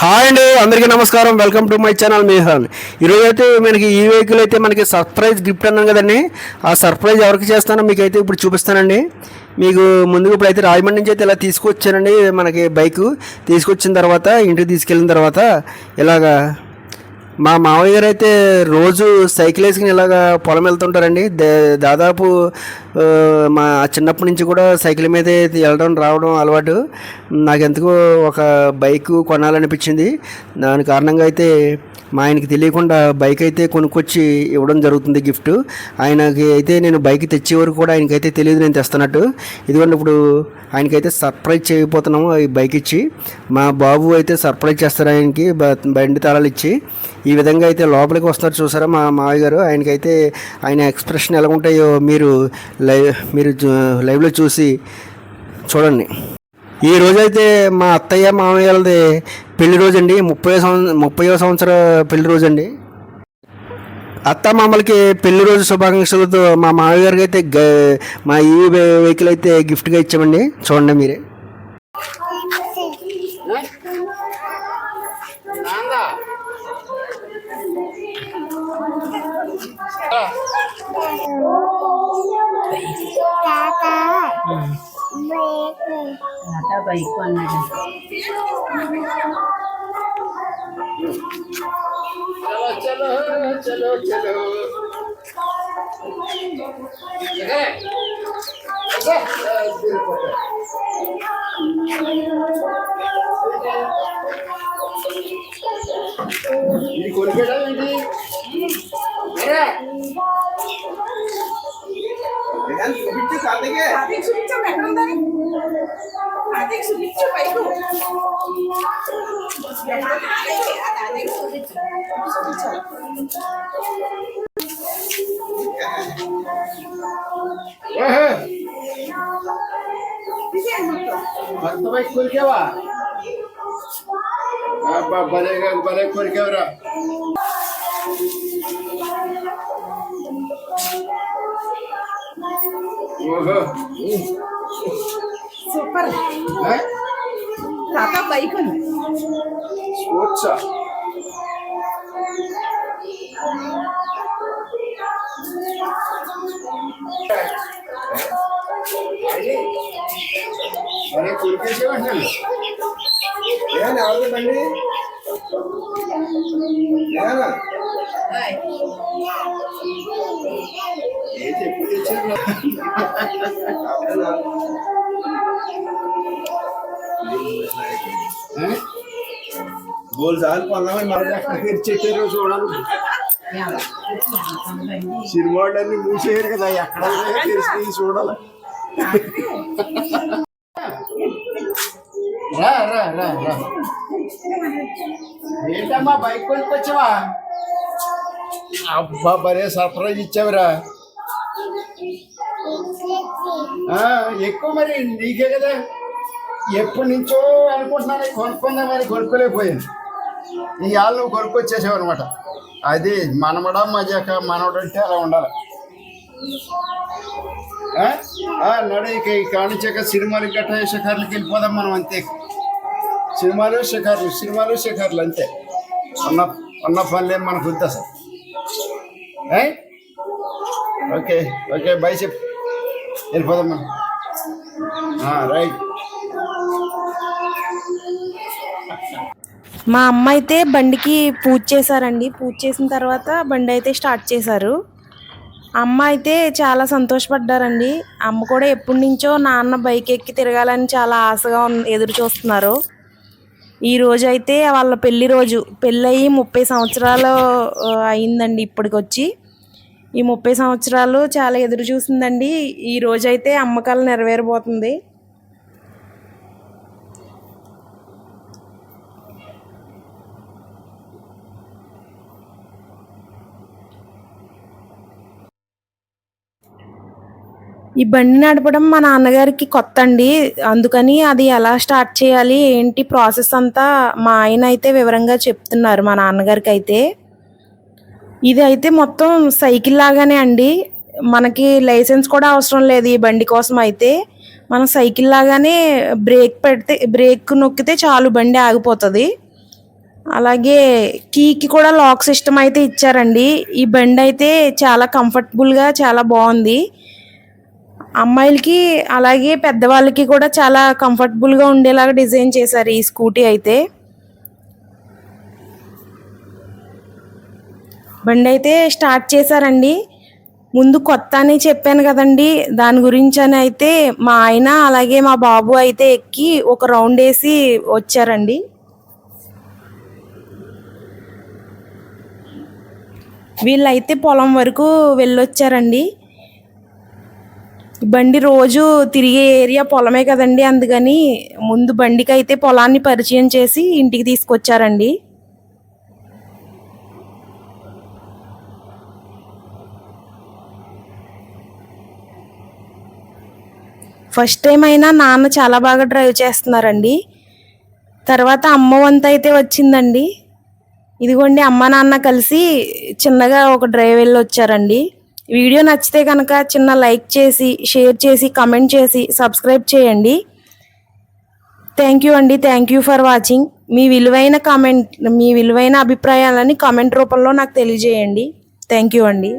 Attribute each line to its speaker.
Speaker 1: Hi అండి అందరికీ నమస్కారం. వెల్కమ్ టు మై ఛానల్ మీహాన్ ఈరోజు అయితే మనకి ఈ వెహికల్ అయితే మనకి సర్ప్రైజ్ గిఫ్ట్ అన్నాం కదండి. ఆ సర్ప్రైజ్ ఎవరికి చేస్తానో మీకు అయితే ఇప్పుడు చూపిస్తానండి. మీకు ముందుగా ఇప్పుడైతే రాజమండ్రి నుంచి అయితే ఇలా తీసుకొచ్చానండి మనకి బైక్. తీసుకొచ్చిన తర్వాత ఇంటికి తీసుకెళ్ళిన తర్వాత ఇలాగా మా మావయ్య గారు అయితే రోజు సైకిల్ వేసుకుని ఇలాగా పొలం వెళ్తుంటారండి. దాదాపు మా చిన్నప్పటి నుంచి కూడా సైకిల్ మీదే వెళ్ళడం రావడం అలవాటు. నాకు ఎందుకో ఒక బైక్ కొనాలనిపించింది. దాని కారణంగా అయితే మా ఆయనకి తెలియకుండా బైక్ అయితే కొనుక్కొచ్చి ఇవ్వడం జరుగుతుంది గిఫ్ట్. ఆయనకి అయితే నేను బైక్ తెచ్చే వరకు కూడా ఆయనకైతే తెలియదు నేను తెస్తున్నట్టు. ఇదిగోండి ఇప్పుడు ఆయనకైతే సర్ప్రైజ్ చేయబోతున్నాము ఈ బైక్ ఇచ్చి. మా బాబు అయితే సర్ప్రైజ్ చేస్తారు ఆయనకి. బండి తాళాలు ఇచ్చి. ఈ విధంగా అయితే లోపలికి వస్తున్నారు చూసారా మా మావయ్య గారు. ఆయనకైతే ఆయన ఎక్స్ప్రెషన్ ఎలా ఉంటాయో మీరు లైవ్ మీరు లైవ్లో చూసి చూడండి. ఈ రోజైతే మా అత్తయ్య మామయ్యలది పెళ్ళి రోజు అండి ముప్పై సంవత్సరం ముప్పై సంవత్సర పెళ్ళి రోజు అండి అత్త మామలకి పెళ్ళి రోజు శుభాకాంక్షలతో మా మామయ్య గారికి అయితే మా ఈ వెహికల్ అయితే గిఫ్ట్గా ఇచ్చామండి. చూడండి మీరే. आता बाईक चलो चलो चलो चलो Okay. Okay.
Speaker 2: Uh, Tata bike అన్నాడు
Speaker 3: కార్తీక్ చూపించాం ఎక్కడ ఉందని కార్తీక్ చూపించు పైకు కార్తీక్ చూపించు
Speaker 4: కొత్త బైక్ కొరికావా అబ్బా భలే భలే కొరికావురా. ఓహో.
Speaker 3: సూపర్. టాటా బైక్ ఉంది
Speaker 4: స్పోర్ట్సా? భలే కొరికేసేవాడిని ఏమన్నా ఎవరిది బండి? ఏంటి ఎప్పుడు తెచ్చారు బోల్ సార్లు కొన్నామని మరి తెచ్చేటారో చూడాలి. సినిమా వాళ్ళన్నీ మూసేయరు కదా ఎక్కడ తెరిచి చూడాలి. రా రా రా రా. ఏంటమ్మా బైక్ కొనుక్కొచ్చావా? అబ్బా భలే సర్ప్రైజ్ ఇచ్చావురా. ఆ, ఎక్కువ మరి నీకే కదా. ఎప్పటి నుంచో అనుకుంటున్నాను కొనుక్కుందాం మరి కొనుక్కోలేకపోయాను. ఇవాళ నువ్వు కొనుక్కొచ్చేసావు అనమాట అది మనమడా మజాక మనవడు అంటే అలా ఉండాలి. ఆ? నడు ఇక ఈ కానిచ్చాక గట్రా షికార్లకి వెళ్ళిపోదాం మనం అంతే. సినిమాలు షికార్లు సినిమాలు షికార్లు అంతే. అన్న అన్న పనులేం మనకు వద్దా సార్? ఓకే ఓకే బై చెప్ వెళ్ళిపోదమ్మా రైట్.
Speaker 5: మా అమ్మ అయితే బండికి పూజ చేశారండి. పూజ చేసిన తర్వాత బండి అయితే స్టార్ట్ చేశారు. అమ్మ అయితే చాలా సంతోషపడ్డారండి. అమ్మ కూడా ఎప్పటి నుంచో నాన్న బైక్ ఎక్కి తిరగాలని చాలా ఆశగా ఉన్- ఎదురు చూస్తున్నారు. ఈ రోజు అయితే వాళ్ళ పెళ్ళి రోజు పెళ్ళయి ముప్పై సంవత్సరాలు అయిందండి ఇప్పటికొచ్చి. ఈ ముప్పై సంవత్సరాలు చాలా ఎదురు చూసిందండి. ఈ రోజైతే అమ్మకాలు నెరవేరబోతుంది. ఈ బండి నడపడం మా నాన్నగారికి కొత్త అండి అందుకని అది ఎలా స్టార్ట్ చేయాలి ఏంటి ప్రాసెస్ అంతా మా ఆయన అయితే వివరంగా చెప్తున్నారు మా నాన్నగారికి అయితే ఇది అయితే మొత్తం సైకిల్ లాగానే అండి. మనకి లైసెన్స్ కూడా అవసరం లేదు ఈ బండి కోసం అయితే. మనం సైకిల్ లాగానే బ్రేక్ పెడితే బ్రేక్ నొక్కితే చాలు బండి ఆగిపోతుంది. అలాగే కీకి కూడా లాక్ సిస్టమ్ అయితే ఇచ్చారండి. ఈ బండి అయితే చాలా కంఫర్టబుల్గా చాలా బాగుంది. అమ్మాయిలకి అలాగే పెద్దవాళ్ళకి కూడా చాలా కంఫర్టబుల్గా ఉండేలాగా డిజైన్ చేశారు ఈ స్కూటీ అయితే. బండి అయితే స్టార్ట్ చేశారండి. ముందు కొత్త అని చెప్పాను కదండి. దాని గురించి అని అయితే మా ఆయన అలాగే మా బాబు అయితే ఎక్కి ఒక రౌండ్ వేసి వచ్చారండి. వీళ్ళైతే పొలం వరకు వెళ్ళొచ్చారండి. బండి రోజు తిరిగే ఏరియా పొలమే కదండి. అందుకని ముందు బండికి అయితే పొలాన్ని పరిచయం చేసి ఇంటికి తీసుకొచ్చారండి. ఫస్ట్ టైం అయినా నాన్న చాలా బాగా డ్రైవ్ చేస్తున్నారండి. తర్వాత అమ్మ వంత అయితే వచ్చిందండి. ఇదిగోండి అమ్మ నాన్న కలిసి చిన్నగా ఒక డ్రైవ్ వెళ్ళి వచ్చారండి వీడియో నచ్చితే కనుక చిన్న లైక్ చేసి షేర్ చేసి కమెంట్ చేసి సబ్స్క్రైబ్ చేయండి. థ్యాంక్ యూ అండి. థ్యాంక్ యూ ఫర్ వాచింగ్ మీ విలువైన కామెంట్ మీ విలువైన అభిప్రాయాలని కామెంట్ రూపంలో నాకు తెలియజేయండి. థ్యాంక్ యూ అండి.